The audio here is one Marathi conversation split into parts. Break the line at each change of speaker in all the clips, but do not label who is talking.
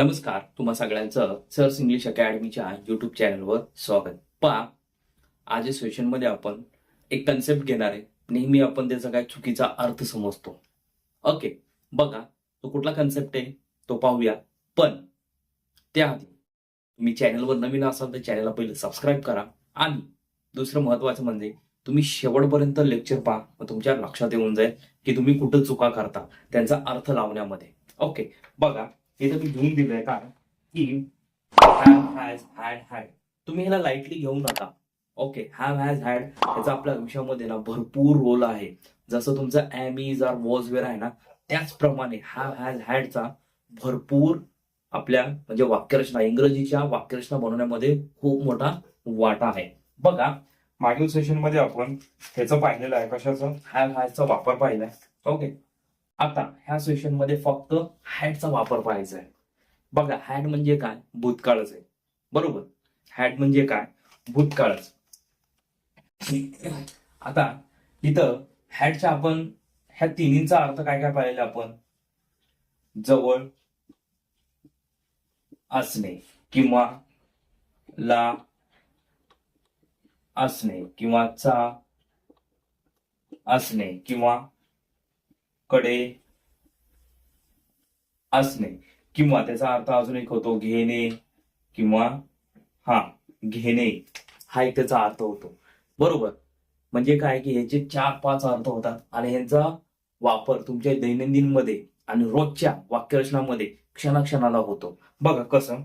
नमस्कार तुम्हा सगळ्यांचं सर्स इंग्लिश अकॅडमीच्या युट्यूब चॅनलवर स्वागत. पहा आज या सेशनमध्ये आपण एक कन्सेप्ट घेणार आहे. नेहमी आपण त्याचा काय चुकीचा अर्थ समजतो. ओके बघा तो कुठला कन्सेप्ट आहे तो पाहूया. पण त्याआधी तुम्ही चॅनलवर नवीन असाल तर चॅनलला पहिले सबस्क्राईब करा. आणि दुसरं महत्वाचं म्हणजे तुम्ही शेवटपर्यंत लेक्चर पहा मग तुमच्या लक्षात येऊन जाईल की तुम्ही कुठं चुका करता त्यांचा अर्थ लावण्यामध्ये. ओके बघा. इथं मी घेऊन दिलंय का की हॅव हॅज हॅड हॅड तुम्ही ह्याला लाईटली घेऊ नका. ओके हॅव हॅज हॅड याचा आपल्या आयुष्यामध्ये ना भरपूर रोल आहे. जसं तुमचं am is are was were आहे ना त्याचप्रमाणे हॅव हॅज हॅडचा भरपूर आपल्या म्हणजे वाक्यरचना इंग्रजीच्या वाक्यरचना बनवण्यामध्ये खूप मोठा वाटा आहे. बघा मागील सेशनमध्ये आपण ह्याचं पाहिलेलं आहे कशाचं? हॅव हॅजचा वापर पाहिलाय. ओके आता ह्या सेशनमध्ये फक्त हॅडचा वापर पाहायचा आहे. बघा हॅड म्हणजे काय? भूतकाळच आहे. बरोबर? हॅड म्हणजे काय? भूतकाळच. आता इथं हॅडच्या आपण ह्या तिन्हीचा अर्थ काय काय पाहिलेला आपण? जवळ असणे किंवा ला असणे किंवा चा असणे किंवा कडे असणे. किंवा त्याचा अर्थ अजून एक होतो घेणे किंवा हा घेणे. हा एक त्याचा अर्थ होतो. बरोबर? म्हणजे काय की ह्याचे चार पाच अर्थ होतात. आणि ह्यांचा वापर तुमच्या दैनंदिनमध्ये आणि रोजच्या वाक्यरचनामध्ये क्षणाक्षणाला होतो. बघा कसं?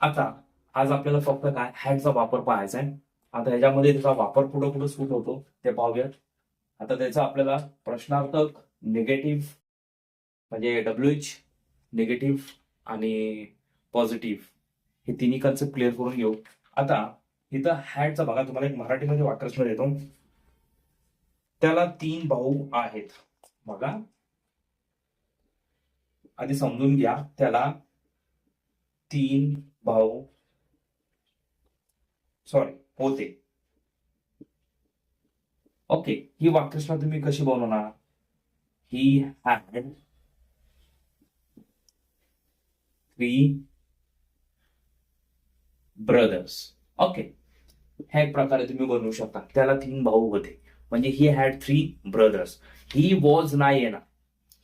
आता आज आपल्याला फक्त काय? हॅडचा वापर पाहायचा आहे. आता ह्याच्यामध्ये त्याचा वापर कुठं कुठं सूट होतो. ते पाहूयात. आता त्याचा आपल्याला प्रश्नार्थक निगेटिव्ह म्हणजे डब्ल्यू एच निगेटिव्ह आणि पॉझिटिव्ह हे तिन्ही कन्सेप्ट क्लिअर करून घेऊ. आता इथं हॅडचा बघा तुम्हाला एक मराठीमध्ये वाक्यरचना देतो. त्याला तीन भाऊ आहेत. बघा. आधी समजून घ्या. त्याला तीन भाऊ सॉरी होते. ओके ही वाक्यरचना तुम्ही कशी बनवणार? He had three brothers okay ह्या एक प्रकारे तुम्ही बनवू शकता. त्याला तीन भाऊ होते. म्हणजे he had three brothers he was नाही येणार.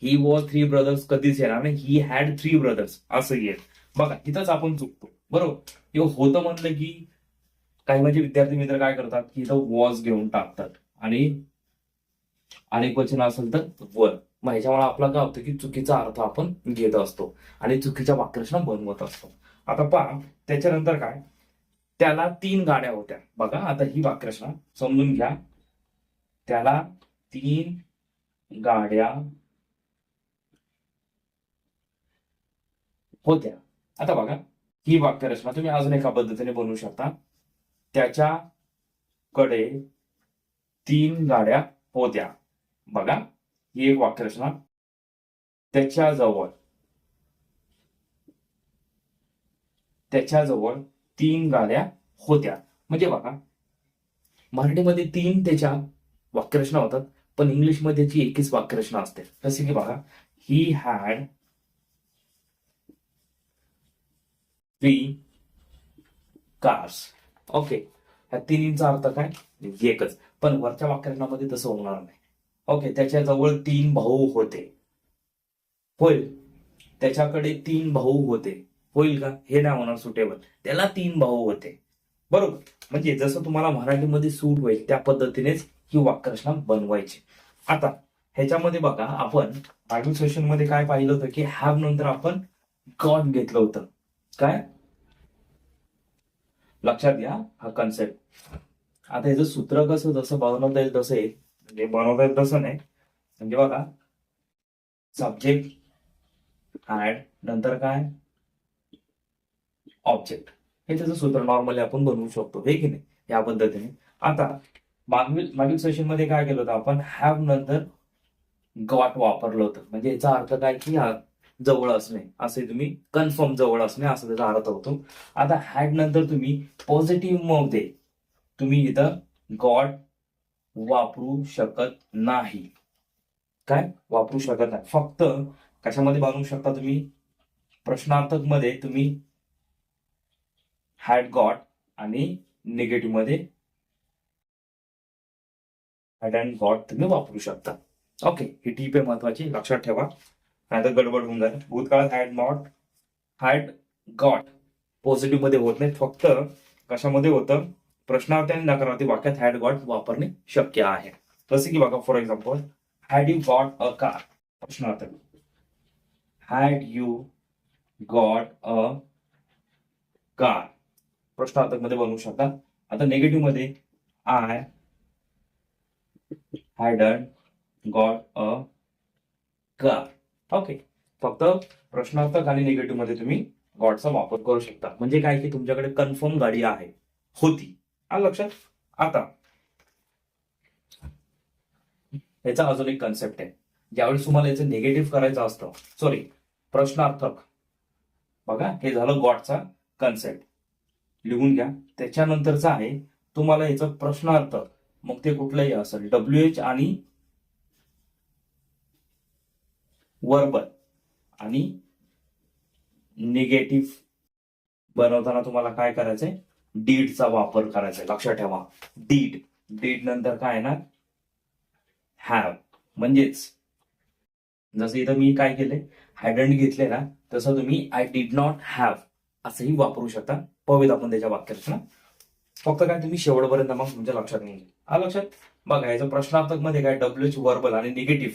ही वॉज थ्री ब्रदर्स कधीच येणार नाही. ही हॅड थ्री ब्रदर्स असं येईल. बघा तिथंच आपण चुकतो. बरोबर? किंवा होतं म्हणलं की काही म्हणजे विद्यार्थी मित्र काय करतात? की इथं वॉज घेऊन टाकतात. आणि अनेक वचन असेल तर वर. मग ह्याच्यामुळे आपला काय होतं की चुकीचा अर्थ आपण घेत असतो आणि चुकीच्या वाक्यरचना बनवत असतो. आता पहा त्याच्यानंतर काय? त्याला तीन गाड्या होत्या. बघा आता ही वाक्यरचना समजून घ्या. त्याला तीन गाड्या होत्या. आता बघा ही वाक्यरचना तुम्ही अजून एका पद्धतीने बनवू शकता. त्याच्याकडे तीन गाड्या होत्या. बघा ही एक वाक्यरचना त्याच्याजवळ त्याच्याजवळ तीन गाड्या होत्या. म्हणजे बघा मराठीमध्ये तीन त्याच्या वाक्यरचना होतात पण इंग्लिशमध्ये त्याची एकच वाक्यरचना असते. जसे की बघा he had three cars okay ह्या तिन्हींचा अर्थ काय? एकच. पण वरच्या वाक्यरचनामध्ये तसं होणार नाही. ओके त्याच्याजवळ तीन भाऊ होते. होईल. त्याच्याकडे तीन भाऊ होते. होईल का? हे नाही होणार सुटेबल त्याला तीन भाऊ होते. बरोबर? म्हणजे जसं तुम्हाला मराठीमध्ये सूट होईल त्या पद्धतीनेच ही वाक्यरचना बनवायची. आता ह्याच्यामध्ये बघा आपण मागील सेशनमध्ये काय पाहिलं होतं की हॅव नंतर आपण गॉड घेतलं होतं. काय? लक्षात घ्या हा कन्सेप्ट आता ह्याचं सूत्र कसं जसं बनवता येईल तसं येईल म्हणजे बनवता येत तसं नाही. म्हणजे बघा सब्जेक्ट ऍड नंतर काय? ऑब्जेक्ट हे त्याचं सूत्र नॉर्मली आपण बनवू शकतो हे की नाही? या पद्धतीने. आता मागील मागील सेशनमध्ये काय केलं होतं? आपण हॅव नंतर गॉट वापरलं होतं. म्हणजे याचा अर्थ काय? की जवळ असणे. असे तुम्ही कन्फर्म जवळ असणे असं त्याचा अर्थ होतो. आता हॅड नंतर तुम्ही पॉझिटिव्हमध्ये तुम्ही इथं गॉड वापरू शकत नाही. काय? वापरू शकत नाही. फक्त कशामध्ये बनवू शकता तुम्ही? प्रश्नार्थकमध्ये तुम्ही हॅड गॉट आणि निगेटिव्हमध्ये हॅड अँड गॉट तुम्ही वापरू शकता. ओके ही टीप आहे महत्वाची. लक्षात ठेवा. नाही तर गडबड होऊन जाईल. भूतकाळात हॅड नॉट हॅड गॉट पॉझिटिव्हमध्ये होत नाही फक्त कशामध्ये होतं? प्रश्नार्थी आणि नकारार्थी वाक्यात हॅड गॉट वापरणे शक्य आहे. जसे की बघा for example had you got a car प्रश्नार्थक had you got a car प्रश्नार्थकमध्ये बनवू शकता. आता निगेटिव्हमध्ये I hadn't got a car okay फक्त प्रश्नार्थक आणि निगेटिव्हमध्ये तुम्ही गॉडचा वापर करू शकता. म्हणजे काय की तुमच्याकडे कन्फर्म गाडी आहे. होती. आलं लक्षात? आता. याचा अजून एक कन्सेप्ट आहे. ज्यावेळेस तुम्हाला याचं निगेटिव्ह करायचं असतं सॉरी प्रश्नार्थक. बघा हे झालं गॉडचा कन्सेप्ट लिहून घ्या. त्याच्यानंतरचा आहे तुम्हाला याचं प्रश्नार्थक. मग ते कुठलंही असेल डब्ल्यू एच आणि वर्बल आणि निगेटिव्ह बनवताना तुम्हाला काय करायचंय? डीडचा वापर करायचा आहे. लक्षात ठेवा. डीड. डीड नंतर काय ना? हॅव. म्हणजेच जसं इथं मी काय केले हॅडंड घेतले ना तसं तुम्ही आय डीड नॉट हॅव असंही वापरू शकता. पवित आपण त्याच्या वाक्यात ना. फक्त काय तुम्ही शेवटपर्यंत मग तुमच्या लक्षात नाही आ लक्षात? बघा याचं प्रश्नार्थकमध्ये काय डब्ल्यू एच वर्बल आणि निगेटिव्ह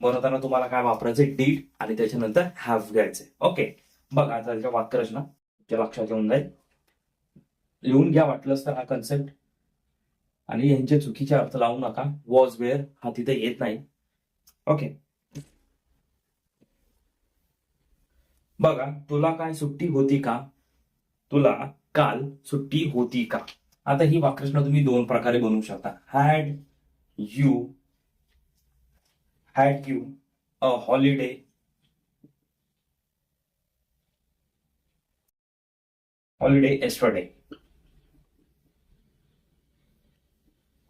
बनवताना तुम्हाला काय वापरायचं डीड आणि त्याच्यानंतर हॅव घ्यायचे ओके बघा आता त्याच्या वाक्यरचना तुमच्या लक्षात येऊन जाईल. लिहून घ्या वाटलंच तर हा कन्सेप्ट आणि यांचे चुकीचे अर्थ लावू नका. वॉज वेअर हा तिथे येत नाही. ओके बघा तुला काय सुट्टी होती का? तुला काल सुट्टी होती का? आता ही वाक्यरचना तुम्ही दोन प्रकारे बनवू शकता. Had you had you a holiday holiday yesterday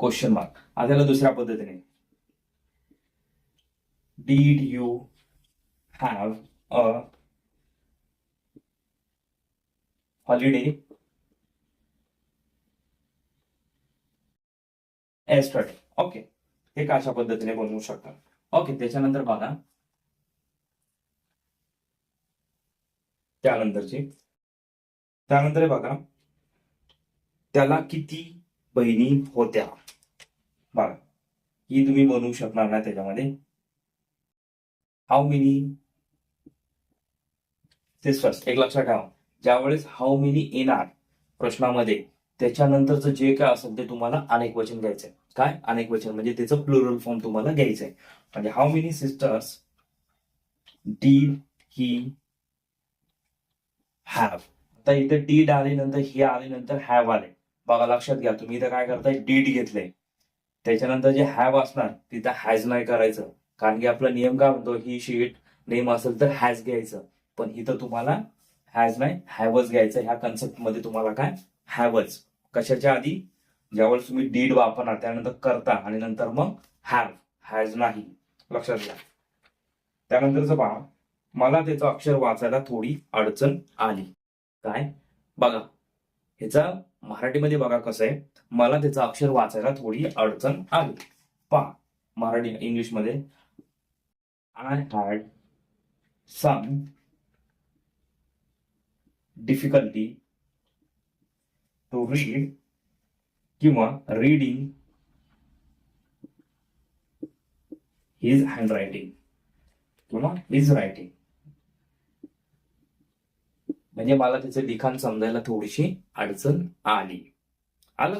question mark आता त्याला दुसऱ्या पद्धतीने. Did you have a holiday yesterday okay हे का अशा पद्धतीने बनवू शकता? ओके त्याच्यानंतर बघा. त्यानंतरची. त्यानंतर बघा. त्याला किती बहिणी होत्या? बघा ही तुम्ही बनवू शकणार ना त्याच्यामध्ये. हाऊ मेनी सिस्टर्स एक लक्षात ठेवा. ज्यावेळेस हाऊ मेनी येणार प्रश्नामध्ये त्याच्यानंतरचं जे काय असेल ते तुम्हाला अनेक वचन घ्यायचंय. काय? अनेक वचन. म्हणजे त्याचं प्लुरल फॉर्म तुम्हाला घ्यायचंय. म्हणजे how many sisters did he have आता इथे डीड आल्यानंतर ही आल्यानंतर हॅव आले. बघा लक्षात घ्या. तुम्ही इथं काय करताय? डीड घेतलंय. त्याच्यानंतर जे हॅव असणार तिथं हॅज नाही करायचं. कारण की आपला नियम काय म्हणतो ही शीट नेम असेल तर हॅज घ्यायचं. पण इथं तुम्हाला हॅज नाही हॅवच घ्यायचं. ह्या कन्सेप्टमध्ये तुम्हाला काय? हॅवच कशाच्या आधी? ज्यावेळेस तुम्ही डीड वापरणार त्यानंतर करता आणि नंतर मग हॅव हॅज नाही. लक्षात घ्या. त्यानंतरचं पहा मला त्याचं अक्षर वाचायला थोडी अडचण आली. काय? बघा. ह्याचा मराठीमध्ये बघा कसं आहे. मला त्याचं अक्षर वाचायला थोडी अडचण आली. पहा मराठी इंग्लिशमध्ये. I had some difficulty to read किंवा रीडिंग हिज हँड रायटिंग किंवा हिज रायटिंग म्हणजे मला त्याचं लिखाण समजायला थोडीशी अडचण आली. आलं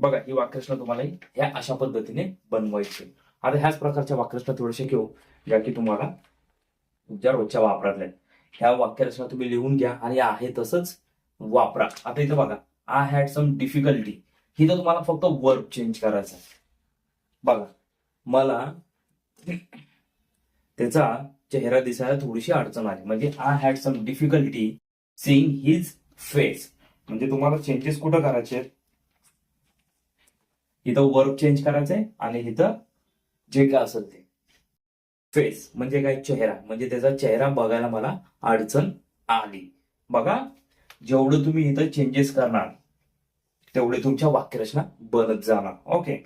बघा ही वाक्यरचना तुम्हाला ह्या अशा पद्धतीने बनवायची. आता ह्याच प्रकारच्या वाक्यरचना थोडेसे घेऊ ज्या की तुम्हाला तुमच्या रोजच्या वापरातल्या ह्या वाक्यरचना तुम्ही लिहून घ्या आणि आहे तसंच वापरा. आता इथं बघा आय हॅड सम डिफिकल्टी ही तर तुम्हाला फक्त वर्ब चेंज करायचा आहे. बघा मला त्याचा चेहरा दिसायला थोडीशी अडचण आली. म्हणजे I had some difficulty seeing his face म्हणजे तुम्हाला चेंजेस कुठं करायचे इथं वर्क चेंज करायचंय आणि इथं जे काय असेल ते. फेस म्हणजे काय? चेहरा. म्हणजे त्याचा चेहरा बघायला मला अडचण आली. बघा जेवढं तुम्ही इथं चेंजेस करणार तेवढे तुमच्या वाक्यरचना बनत जाणार. ओके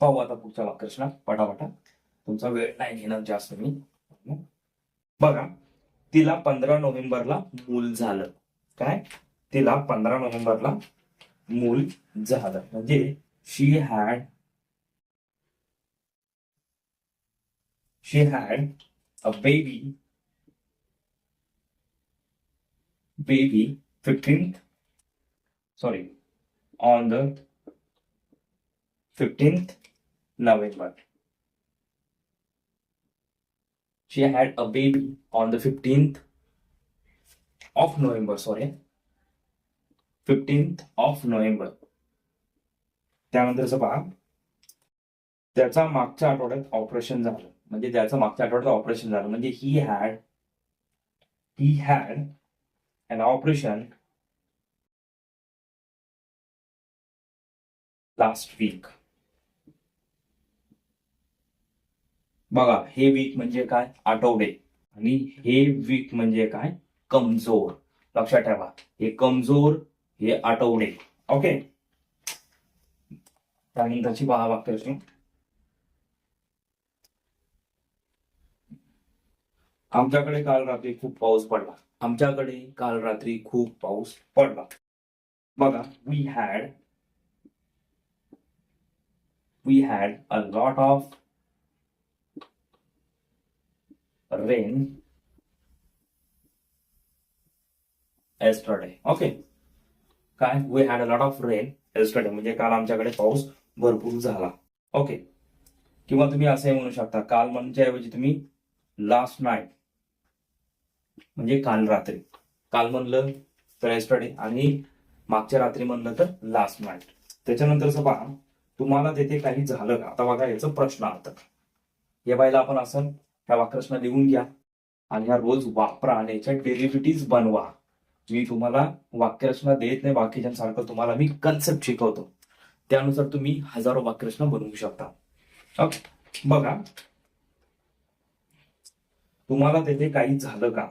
पाहू आता पुढच्या वाक्यरचना पटापटा. तुमचा वेळ नाही घेणार जास्त मी. बघा तिला पंधरा नोव्हेंबरला मूल झालं. काय? तिला पंधरा नोव्हेंबरला मूल झालं. म्हणजे she had she had a baby baby fifteenth sorry on the fifteenth November she had a baby on the 15th of November, sorry. 15th of November. त्यानंतरचं पहा. त्याचा मागच्या आठवड्यात ऑपरेशन झालं. म्हणजे त्याचं मागच्या आठवड्यात ऑपरेशन झालं. म्हणजे he had he had an operation last week बघा हे वीक म्हणजे काय? आठवडे. आणि हे वीक म्हणजे काय? कमजोर. लक्षात ठेवा. हे कमजोर हे आठवडे. ओके त्यानंतरची पहा वाक्य आमच्याकडे काल रात्री खूप पाऊस पडला. आमच्याकडे काल रात्री खूप पाऊस पडला. बघा we had we had a lot of rain yesterday. Okay. काय we had a lot of rain yesterday. म्हणजे काल आमच्याकडे पाऊस भरपूर झाला. ओके किंवा तुम्ही असंही म्हणू शकता काल म्हणजे ऐवजी तुम्ही लास्ट नाईट म्हणजे काल रात्री. काल म्हणलं तर yesterday आणि मागच्या रात्री म्हणलं तर लास्ट नाईट त्याच्यानंतर पहा तुम्हाला तेथे काही झालं का? आता बघा याचा प्रश्न आता या बायला आपण असं ह्या वाक्यरचना लिहून घ्या. आणि ह्या रोज वापरा आणि याच्या डेरिव्हेटिव्ह बनवा. मी तुम्हाला वाक्यरचना देत नाही बाकीच्यांसारखं तुम्हाला मी कन्सेप्ट शिकवतो. त्यानुसार तुम्ही हजारो वाक्यरचना बनवू शकता. बघा. तुम्हाला तेथे काही झालं का?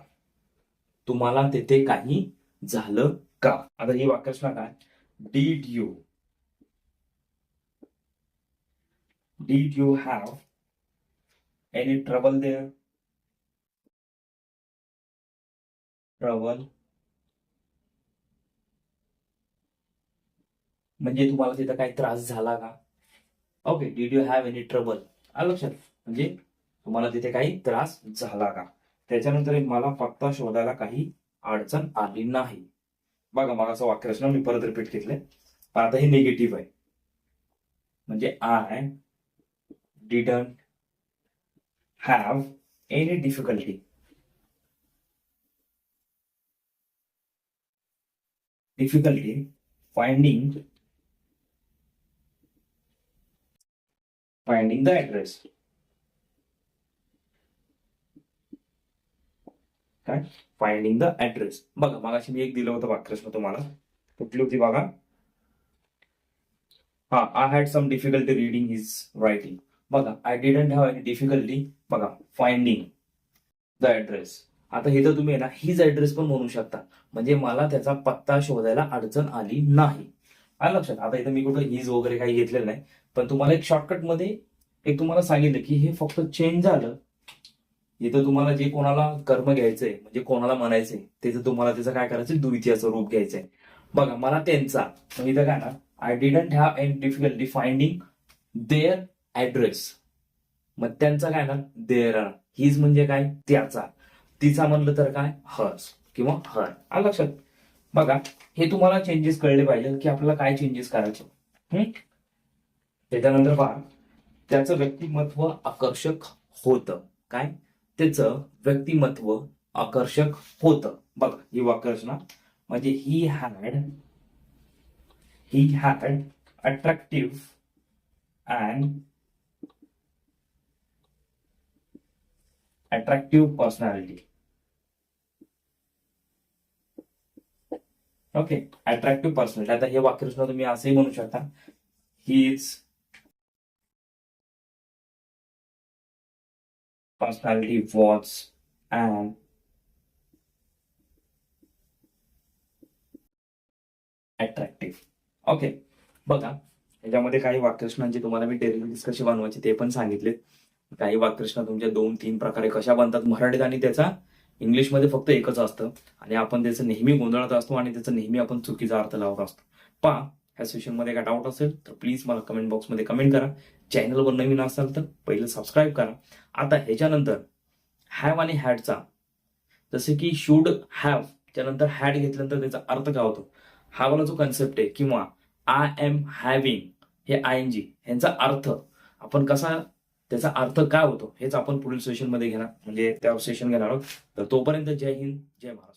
तुम्हाला तेथे काही झालं का? आता ही वाक्यरचना काय did you did you have any trouble there? Trouble? म्हणजे तुम्हाला तिथं काही त्रास झाला का? Okay did you have any trouble आलं लक्षात? म्हणजे तुम्हाला तिथे काही त्रास झाला का? त्याच्यानंतर मला फक्त शोधायला काही अडचण आली नाही. बघा मला असं वाक्यरचना मी परत रिपीट घेतले पण आता हे निगेटिव्ह आहे. म्हणजे I didn't have any difficulty. Difficulty finding finding the address. काय फाइंडिंग द ऍड्रेस बघा मगाशी मी एक दिलं होतं वाक्यप्रश्न तुम्हाला. कुठली होती बघा? हा I had some difficulty reading his writing बघा I didn't have any difficulty बघा फाइंडिंग द ऍड्रेस आता हे तर तुम्ही ना हीच ऍड्रेस पण म्हणू शकता. म्हणजे मला त्याचा पत्ता शोधायला अडचण आली नाही. आलं लक्षात? आता इथं मी कुठं हीज वगैरे काही घेतलेलं नाही पण तुम्हाला एक शॉर्टकटमध्ये एक तुम्हाला सांगितलं की हे फक्त चेंज झालं. इथं तुम्हाला जे कोणाला कर्म घ्यायचंय म्हणजे कोणाला म्हणायचंय त्याचं तुम्हाला त्याचं काय करायचं द्वितीयाचं रूप घ्यायचंय. बघा मला त्यांचा इथं काय ना I didn't have an difficulty finding their address मग त्यांचा काय ना देर हिज म्हणजे काय? त्याचा. तिचा म्हणलं तर काय? हर्स किंवा हर आलं लक्षात? बघा हे तुम्हाला चेंजेस कळले पाहिजे की आपल्याला काय चेंजेस करायचे. त्याच्यानंतर पहा. त्याचं व्यक्तिमत्व आकर्षक होतं. काय? त्याचं व्यक्तिमत्व आकर्षक होतं. बघा ही वाक्यरचना म्हणजे he had he had attractive and attractive personality. Okay attractive personality आता हे वाक्यरचना तुम्ही असंही म्हणू शकता. He is personality was and attractive okay बघा. याच्यामध्ये काही वाक्यरचनांची तुम्हाला मी डेरिव्हेटिव्ह कशी बनवायची ते पण सांगितले काही वाक्यरचना तुमच्या दोन तीन प्रकारे कशा बनतात मराठीत आणि त्याचा इंग्लिशमध्ये फक्त एकच असतं. आणि आपण त्याचं नेहमी गोंधळत असतो आणि त्याचा नेहमी आपण चुकीचा अर्थ लावत असतो. पहा ह्या सेशनमध्ये काय डाऊट असेल तर प्लीज मला कमेंट बॉक्समध्ये कमेंट करा. चॅनलवर नवीन असाल तर पहिलं सबस्क्राईब करा. आता ह्याच्यानंतर हॅव आणि हॅडचा जसे की शूड हॅव त्यानंतर हॅड घेतल्यानंतर त्याचा अर्थ काय होतो? हा वाला जो कन्सेप्ट आहे किंवा आय एम हॅव्हिंग हे आय एन जी ह्यांचा अर्थ आपण कसा त्याचा अर्थ काय होतो? हेच आपण पुढील सेशनमध्ये घेणार. म्हणजे त्या सेशन घेणार आहोत. तर तोपर्यंत जय हिंद जय महाराष्ट्र